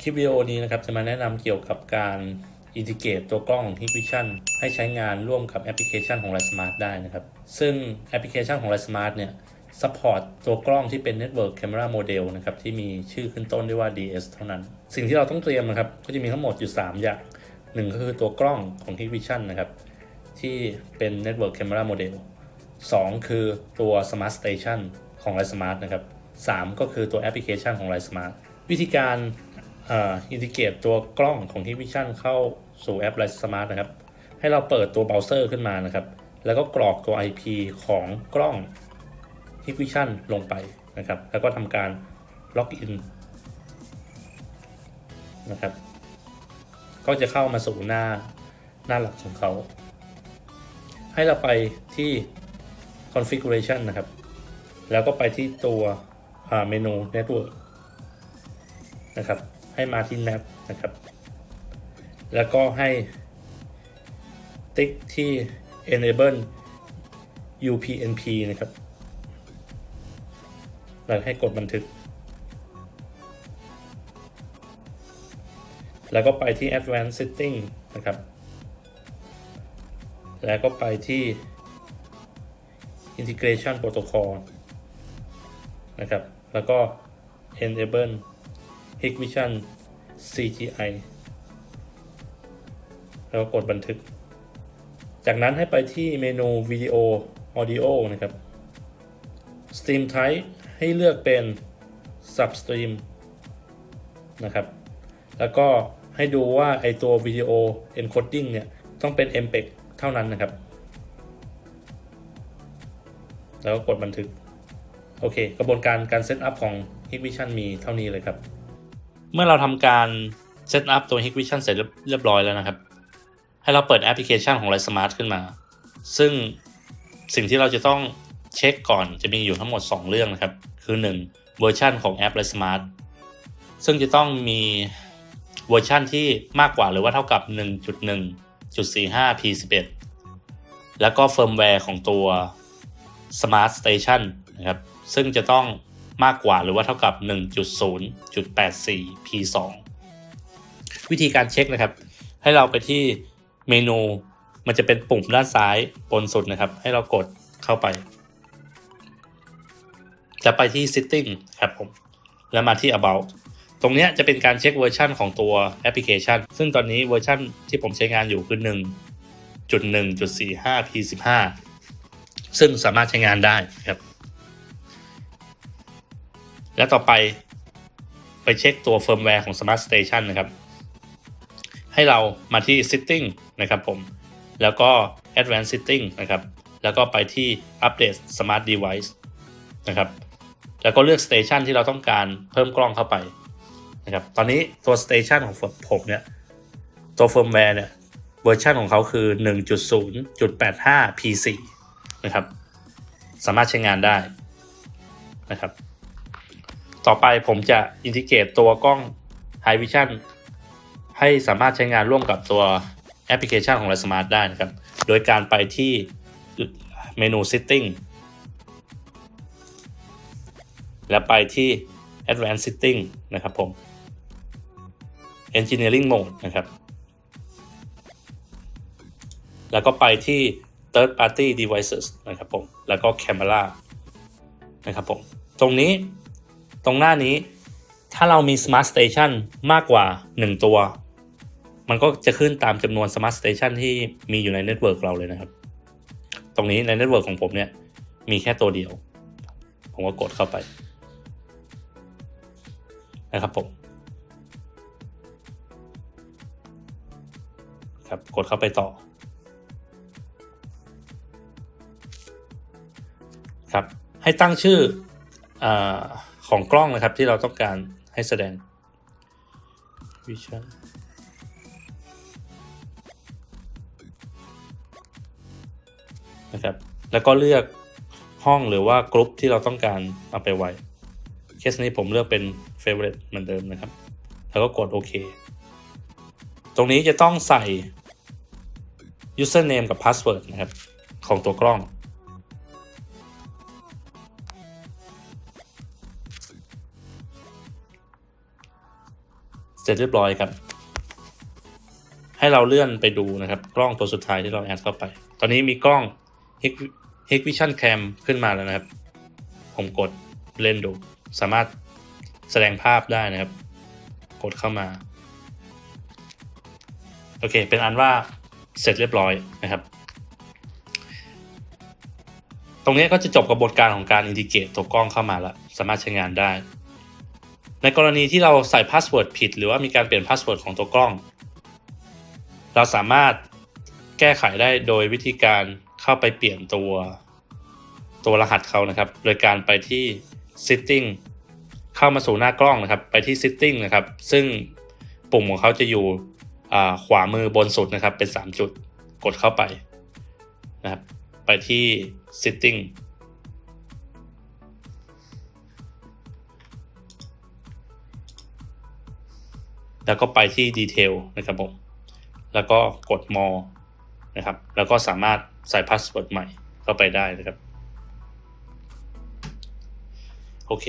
คลิปวิดีโอนี้นะครับจะมาแนะนำเกี่ยวกับการอินทิเกรตตัวกล้อง Hikvision ให้ใช้งานร่วมกับแอปพลิเคชันของ Light Smart ได้นะครับ ซึ่งแอปพลิเคชันของ Light Smart เนี่ยซัพพอร์ตตัวกล้องที่เป็น Network Camera Model นะครับที่มีชื่อขึ้นต้นด้วยว่า DS เท่านั้น สิ่งที่เราต้องเตรียมนะครับก็จะมีทั้งหมดอยู่ 3 อย่างหนึ่งก็คือตัวกล้องของ Hikvision นะครับที่เป็น Network Camera Model 2 คือตัว Smart Station ของ Light Smart นะครับ3ก็คือตัวแอปพลิเคชันของ Light Smart วิธีการ อินทิเกรตตัวกล้องของ Hikvision เข้าสู่แอป Light Smart นะครับ ให้เราเปิดตัวเบราว์เซอร์ขึ้นมานะครับ แล้วก็กรอกตัว IP ของกล้อง Hikvision ลงไปนะครับ แล้วก็ทำการล็อกอินนะครับ ก็จะเข้ามาสู่หน้าหน้าหลักของเขา ให้เราไปที่ configuration นะครับ แล้วก็ไปที่ตัวเมนู network นะครับ ให้มาที่ nav นะครับ แล้วก็ให้ติ๊กที่ enable UPnP นะครับ แล้วให้กดบันทึก แล้วก็ไปที่ advanced setting นะครับ แล้วก็ไปที่ integration protocol นะครับ แล้วก็ enable Hikvision CGI แล้วกดบันทึก จากนั้นให้ไปที่เมนู Video Audio นะครับ Stream Type ให้เลือกเป็น Substream นะครับ แล้วก็ให้ดูว่าไอตัว Video Encoding เนี่ย ต้องเป็น MPEG เท่านั้นนะครับ แล้วก็กดบันทึก โอเค กระบวนการการเซตอัพของ Hikvision มีเท่านี้เลยครับ เมื่อเราทำการเซตอัพตัว Hikvision เสร็จเรียบร้อยแล้วนะครับ ให้เราเปิดแอปพลิเคชันของ Light Smart ขึ้นมา ซึ่งสิ่งที่เราจะต้องเช็คก่อนจะมีอยู่ทั้งหมด 2 เรื่องนะครับ คือ 1. เวอร์ชันของแอป Light Smart ซึ่งจะต้องมีเวอร์ชันที่มากกว่าหรือว่าเท่ากับ 1.1.45 p11 แล้วก็เฟิร์มแวร์ของตัว Smart Station นะครับ ซึ่งจะต้อง มากกว่าหรือว่าเท่ากับ 1.0.84 p2 วิธีการเช็คนะครับ ให้เราไปที่เมนูมันจะเป็นปุ่มด้านซ้ายบนสุดนะครับ ให้เรากดเข้าไป จะไปที่ setting ครับผม แล้วมาที่ about ตรงนี้จะเป็นการเช็คเวอร์ชันของตัวแอปพลิเคชัน ซึ่งตอนนี้เวอร์ชันที่ผมใช้งานอยู่คือ 1.1.45 p15 ซึ่งสามารถใช้งานได้ครับ และต่อไปไปเช็คตัวเฟิร์มแวร์ของ Smart Station นะครับ ให้เรามาที่ Setting นะครับผม แล้วก็ Advanced Setting นะครับ แล้วก็ไปที่ Update Smart Device นะครับ แล้วก็เลือก Station ที่เราต้องการเพิ่มกล้องเข้าไปนะครับ ตอนนี้ตัว Station ของผมเนี่ย ตัวเฟิร์มแวร์เนี่ยเวอร์ชันของเขาคือ 1.0.85 P4 นะครับ สามารถใช้งานได้นะครับ ต่อไปผมจะอินทิเกรตตัวกล้อง High Vision ให้สามารถใช้งานร่วมกับตัวแอปพลิเคชันของ Light Smart ได้นะครับ โดยการไปที่เมนู Setting และไปที่ Advanced Setting นะครับผม Engineering Mode นะครับ แล้วก็ไปที่ Third Party Devices นะครับผม แล้วก็ Camera นะครับผม ตรงนี้ ตรงหน้านี้ ถ้าเรามี Smart Station มากกว่า 1 ตัว มันก็จะขึ้นตามจำนวน Smart Station ที่มีอยู่ในเน็ตเวิร์กเราเลยนะครับ ตรงนี้ในเน็ตเวิร์กของผมเนี่ยมีแค่ตัวเดียว ผมก็กดเข้าไปนะครับผมครับกดเข้าไปต่อครับให้ตั้งชื่ออ ของกล้องนะครับที่เราต้องการให้แสดง Vision นะครับ แล้วก็เลือกห้องหรือว่ากรุ๊ปที่เราต้องการเอาไปไว้ เคสนี้ผมเลือกเป็น favorite เหมือนเดิมนะครับ แล้วก็กดโอเค ตรงนี้จะต้องใส่ username กับ password นะครับ ของตัวกล้อง สร็จเรียบร้อยครับ ให้เราเลื่อนไปดูนะครับ กล้องตัวสุดท้ายที่เราแอดเข้าไป ตอนนี้มีกล้อง Hik- Hikvision Cam ขึ้นมาแล้วนะครับ ผมกดเล่นดู สามารถแสดงภาพได้นะครับ กดเข้ามา โอเค เป็นอันว่าเสร็จเรียบร้อยนะครับ ตรงนี้ก็จะจบกระบวนการของการอินทิเกรตตัวกล้องเข้ามาแล้ว สามารถใช้งานได้ ในกรณีที่เราใส่พาสเวิร์ดผิด หรือว่ามีการเปลี่ยนพาสเวิร์ดของตัวกล้อง เราสามารถแก้ไขได้โดยวิธีการเข้าไปเปลี่ยนตัวตัวรหัสเขานะครับ โดยการไปที่ setting เข้ามาสู่หน้ากล้องนะครับ ไปที่ setting นะครับ ซึ่งปุ่มของเขาจะอยู่ขวามือบนสุดนะครับ เป็น 3 จุด กดเข้าไปนะครับ ไปที่ setting แล้วก็ไปที่ detail นะครับผม แล้วก็กด more นะครับ แล้วก็สามารถใส่พาสเวิร์ดใหม่เข้าไปได้นะครับ โอเค